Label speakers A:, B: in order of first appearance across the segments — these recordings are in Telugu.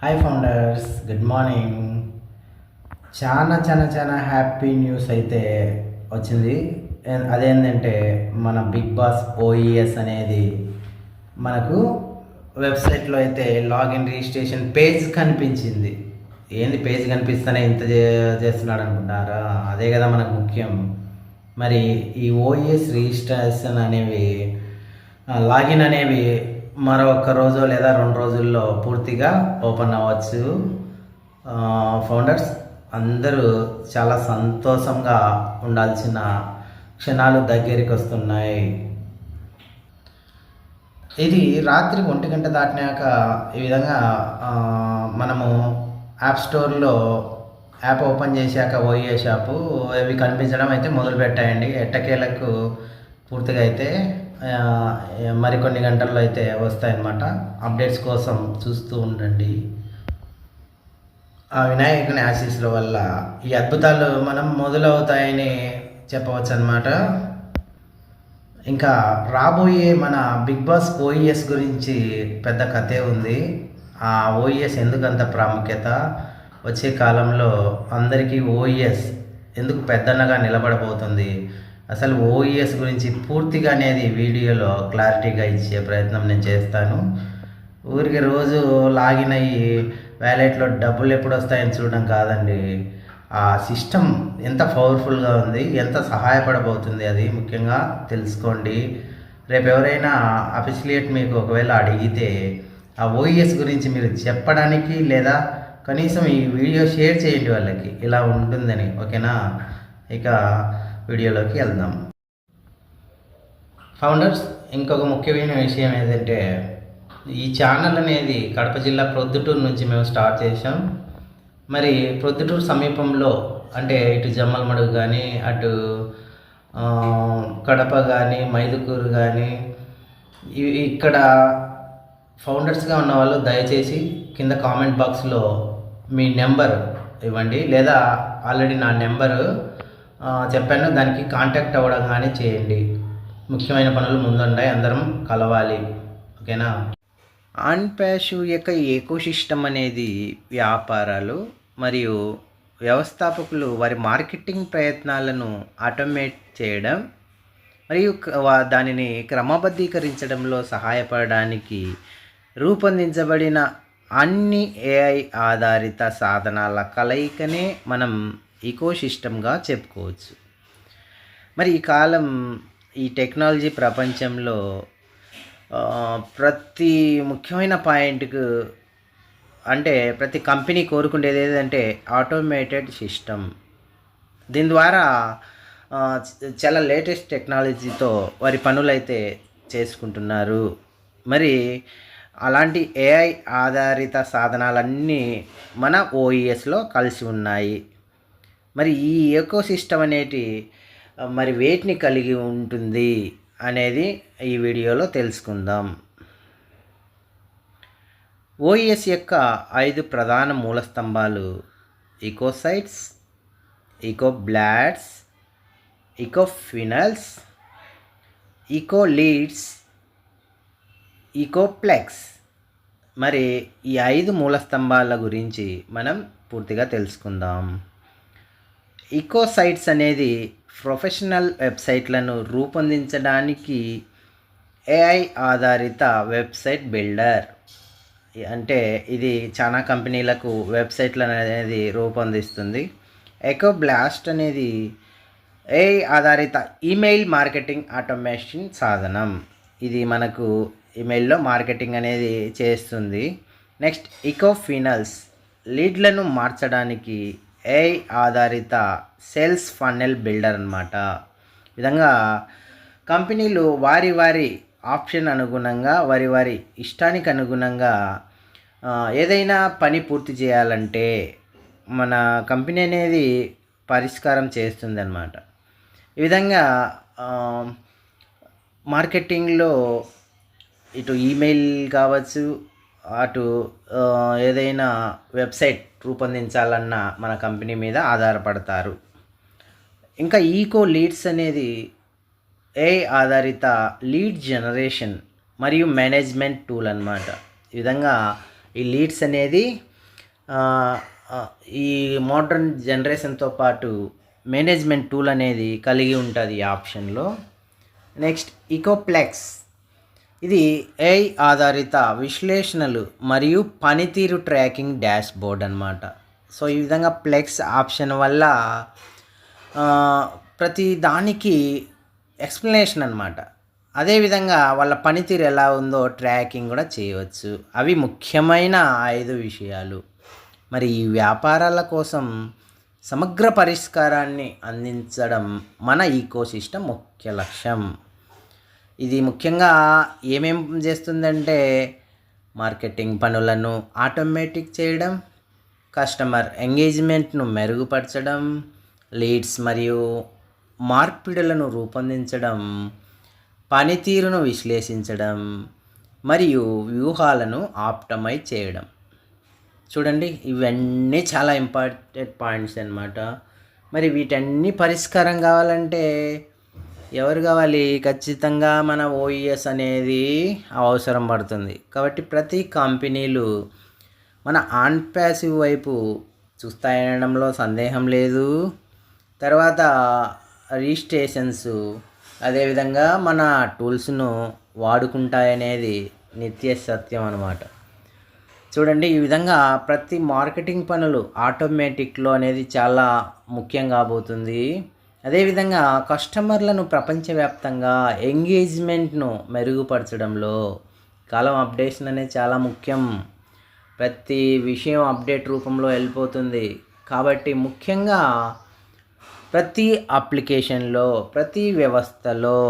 A: హాయ్ ఫౌండర్స్ గుడ్ మార్నింగ్ చాలా చాలా చాలా హ్యాపీ న్యూస్ అయితే వచ్చింది. అదేంటంటే మన బిగ్ బాస్ ఓఈఎస్ అనేది మనకు వెబ్సైట్లో అయితే లాగిన్ రిజిస్ట్రేషన్ పేజ్ కనిపించింది. ఏంది పేజ్ కనిపిస్తేనే ఇంత చేస్తున్నాడు అనుకుంటారా అదే కదా మనకు ముఖ్యం. మరి ఈ ఓఈఎస్ రిజిస్ట్రేషన్ అనేవి లాగిన్ అనేవి మరో ఒక్క రోజు లేదా రెండు రోజుల్లో పూర్తిగా ఓపెన్ అవ్వచ్చు. ఫౌండర్స్ అందరూ చాలా సంతోషంగా ఉండాల్సిన క్షణాలు దగ్గరికి వస్తున్నాయి. ఇది రాత్రి ఒంటి గంట దాటినాక ఈ విధంగా మనము యాప్ స్టోర్లో యాప్ ఓపెన్ చేశాక ఓఏ షాపు అవి కనిపించడం అయితే మొదలు పెట్టాయండి ఎట్టకేలకు పూర్తిగా అయితే మరికొన్ని గంటల్లో అయితే వస్తాయన్నమాట. అప్డేట్స్ కోసం చూస్తూ ఉండండి. ఆ వినాయకుని ఆశీస్సుల వల్ల ఈ అద్భుతాలు మనం మొదలవుతాయని చెప్పవచ్చు అనమాట ఇంకా రాబోయే మన బిగ్ బాస్ ఓఈఎస్ గురించి పెద్ద కథే ఉంది. ఆ ఓఈఎస్ ఎందుకంత ప్రాముఖ్యత? వచ్చే కాలంలో అందరికీ ఓఈఎస్ ఎందుకు పెద్దన్నగా నిలబడబోతుంది? అసలు ఓఈఎస్ గురించి పూర్తిగా అనేది వీడియోలో క్లారిటీగా ఇచ్చే ప్రయత్నం నేను చేస్తాను. ఊరికి రోజు లాగిన్ అయ్యి వ్యాలెట్లో డబ్బులు ఎప్పుడు వస్తాయని చూడడం కాదండి. ఆ సిస్టమ్ ఎంత పవర్ఫుల్గా ఉంది ఎంత సహాయపడబోతుంది అది ముఖ్యంగా తెలుసుకోండి. రేపు ఎవరైనా అఫిషియేట్ మీకు ఒకవేళ అడిగితే ఆ ఓఈఎస్ గురించి మీరు చెప్పడానికి లేదా కనీసం ఈ వీడియో షేర్ చేయండి వాళ్ళకి. ఇలా ఉంటుందని ఓకేనా? ఇక వీడియోలోకి వెళ్దాం. ఫౌండర్స్ ఇంకొక ముఖ్యమైన విషయం ఏంటంటే ఈ ఛానల్ అనేది కడప జిల్లా ప్రొద్దుటూరు నుంచి మేము స్టార్ట్ చేసాం మరి ప్రొద్దుటూరు సమీపంలో అంటే ఇటు జమ్మలమడుగు కానీ అటు కడప కానీ మైదుకూరు కానీ ఇవి ఇక్కడ ఫౌండర్స్గా ఉన్న వాళ్ళు దయచేసి కింద కామెంట్ బాక్స్లో మీ నెంబర్ ఇవ్వండి. లేదా ఆల్రెడీ నా నెంబరు చెప్పాను దానికి కాంటాక్ట్ అవ్వడం కానీ చేయండి. ముఖ్యమైన పనులు ముందుండాయి అందరం కలవాలి. ఓకేనా? ఆన్పాషు యొక్క ఏకోసిస్టమ్ అనేది వ్యాపారాలు మరియు వ్యవస్థాపకులు వారి మార్కెటింగ్ ప్రయత్నాలను ఆటోమేట్ చేయడం మరియు దానిని క్రమబద్ధీకరించడంలో సహాయపడడానికి రూపొందించబడిన అన్ని ఏఐ ఆధారిత సాధనాల కలయికనే మనం ఈకోసిస్టమ్గా చెప్పుకోవచ్చు. మరి ఈ కాలం ఈ టెక్నాలజీ ప్రపంచంలో ప్రతి ముఖ్యమైన పాయింట్కు అంటే ప్రతి కంపెనీ కోరుకునేది ఏదంటే ఆటోమేటెడ్ సిస్టమ్. దీని ద్వారా చాలా లేటెస్ట్ టెక్నాలజీతో వారి పనులైతే చేసుకుంటున్నారు. మరి అలాంటి ఏఐ ఆధారిత సాధనాలన్నీ మన ఓఈఎస్లో కలిసి ఉన్నాయి. మరి ఈ ఎకో సిస్టమ్ అనేటి మరి వేటిని కలిగి ఉంటుంది అనేది ఈ వీడియోలో తెలుసుకుందాం. ఓఎస్ యొక్క ఐదు ప్రధాన మూల స్తంభాలు ఈకోసైట్స్ ఈకోబ్లాడ్స్ ఈకోఫినల్స్ ఈకోలీడ్స్ ఈకోప్లెక్స్ మరి ఈ ఐదు మూల స్తంభాల గురించి మనం పూర్తిగా తెలుసుకుందాం. ఇకోసైట్స్ అనేది ప్రొఫెషనల్ వెబ్సైట్లను రూపొందించడానికి ఏఐ ఆధారిత వెబ్సైట్ బిల్డర్. అంటే ఇది చాలా కంపెనీలకు వెబ్సైట్లను అనేది రూపొందిస్తుంది. ఎకో బ్లాస్ట్ అనేది ఏఐ ఆధారిత ఈమెయిల్ మార్కెటింగ్ ఆటోమేషన్ సాధనం. ఇది మనకు ఈమెయిల్లో మార్కెటింగ్ అనేది చేస్తుంది. నెక్స్ట్ ఇకోఫినల్స్. లీడ్లను మార్చడానికి ఏఐ ఆధారిత సేల్స్ ఫన్నెల్ బిల్డర్ అనమాట విధంగా కంపెనీలు వారి వారి ఆప్షన్ అనుగుణంగా వారి వారి ఇష్టానికి అనుగుణంగా ఏదైనా పని పూర్తి చేయాలంటే మన కంపెనీ అనేది పరిష్కారం చేస్తుంది అనమాట ఈ విధంగా మార్కెటింగ్లో ఇటు ఈమెయిల్ కావచ్చు అటు ఏదైనా వెబ్సైట్ రూపొందించాలన్నా మన కంపెనీ మీద ఆధారపడతారు. ఇంకా ఈకో లీడ్స్ అనేది ఏ ఆధారిత లీడ్ జనరేషన్ మరియు మేనేజ్మెంట్ టూల్ అన్నమాట. ఈ విధంగా ఈ లీడ్స్ అనేది ఈ మోడర్న్ జనరేషన్తో పాటు మేనేజ్మెంట్ టూల్ అనేది కలిగి ఉంటుంది ఈ ఆప్షన్లో. Next ecoplex. ఇది ఏఐ ఆధారిత విశ్లేషణలు మరియు పనితీరు ట్రాకింగ్ డాష్ బోర్డ్ అనమాట సో ఈ విధంగా ప్లెక్స్ ఆప్షన్ వల్ల ప్రతి దానికి ఎక్స్ప్లెనేషన్ అనమాట అదేవిధంగా వాళ్ళ పనితీరు ఎలా ఉందో ట్రాకింగ్ కూడా చేయవచ్చు. అవి ముఖ్యమైన ఐదు విషయాలు. మరి ఈ వ్యాపారాల కోసం సమగ్ర పరిష్కారాన్ని అందించడం మన ఈకో సిస్టమ్ ముఖ్య లక్ష్యం. ఇది ముఖ్యంగా ఏమేం చేస్తుందంటే మార్కెటింగ్ పనులను ఆటోమేటిక్ చేయడం కస్టమర్ ఎంగేజ్మెంట్ను మెరుగుపరచడం లీడ్స్ మరియు మార్పిడులను రూపొందించడం పనితీరును విశ్లేషించడం మరియు వ్యూహాలను ఆప్టమైజ్ చేయడం. చూడండి ఇవన్నీ చాలా ఇంపార్టెంట్ పాయింట్స్ అన్నమాట. మరి వీటన్ని పరిష్కారం కావాలంటే ఎవరు కావాలి? ఖచ్చితంగా మన ఓఈఎస్ అనేది అవసరం పడుతుంది. కాబట్టి ప్రతి కంపెనీలు మన ఆన్ ప్యాసివ్ వైపు చూస్తాయనడంలో సందేహం లేదు. తర్వాత రిజిస్ట్రేషన్స్ అదేవిధంగా మన టూల్స్ను వాడుకుంటాయనేది నిత్య సత్యం అనమాట చూడండి ఈ విధంగా ప్రతి మార్కెటింగ్ పనులు ఆటోమేటిక్లో అనేది చాలా ముఖ్యం కాబోతుంది. అదేవిధంగా కస్టమర్లను ప్రపంచవ్యాప్తంగా ఎంగేజ్మెంట్ను మెరుగుపరచడంలో కాలం అప్డేషన్ అనేది చాలా ముఖ్యం. ప్రతి విషయం అప్డేట్ రూపంలో వెళ్ళిపోతుంది. కాబట్టి ముఖ్యంగా ప్రతి అప్లికేషన్లో ప్రతి వ్యవస్థలో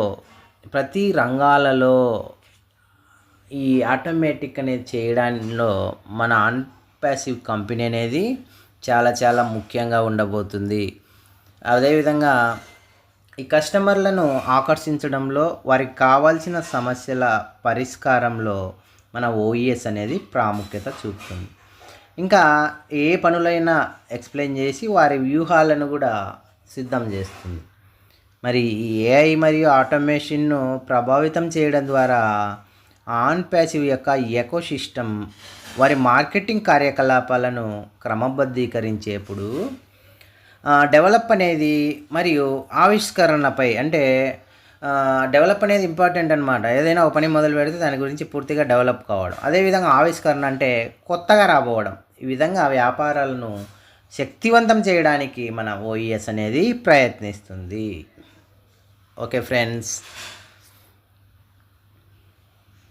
A: ప్రతి రంగాలలో ఈ ఆటోమేటిక్ అనేది చేయడంలో మన అన్పాసివ్ కంపెనీ అనేది చాలా చాలా ముఖ్యంగా ఉండబోతుంది. అదేవిధంగా ఈ కస్టమర్లను ఆకర్షించడంలో వారికి కావాల్సిన సమస్యల పరిష్కారంలో మన ఓఈఎస్ అనేది ప్రాముఖ్యత చూపుతుంది. ఇంకా ఏ పనులైనా ఎక్స్ప్లెయిన్ చేసి వారి వ్యూహాలను కూడా సిద్ధం చేస్తుంది. మరి ఈ ఏఐ మరియు ఆటోమేషన్ను ప్రభావితం చేయడం ద్వారా ఆన్ ప్యాసివ్ యొక్క ఎకో సిస్టమ్ వారి మార్కెటింగ్ కార్యకలాపాలను క్రమబద్ధీకరించేప్పుడు డెవలప్ అనేది మరియు ఆవిష్కరణపై అంటే డెవలప్ అనేది ఇంపార్టెంట్ అనమాట ఏదైనా ఒక పని మొదలు పెడితే దాని గురించి పూర్తిగా డెవలప్ కావడం. అదేవిధంగా ఆవిష్కరణ అంటే కొత్తగా రాబోవడం. ఈ విధంగా వ్యాపారాలను శక్తివంతం చేయడానికి మన ఓఈఎస్ అనేది ప్రయత్నిస్తుంది. Okay friends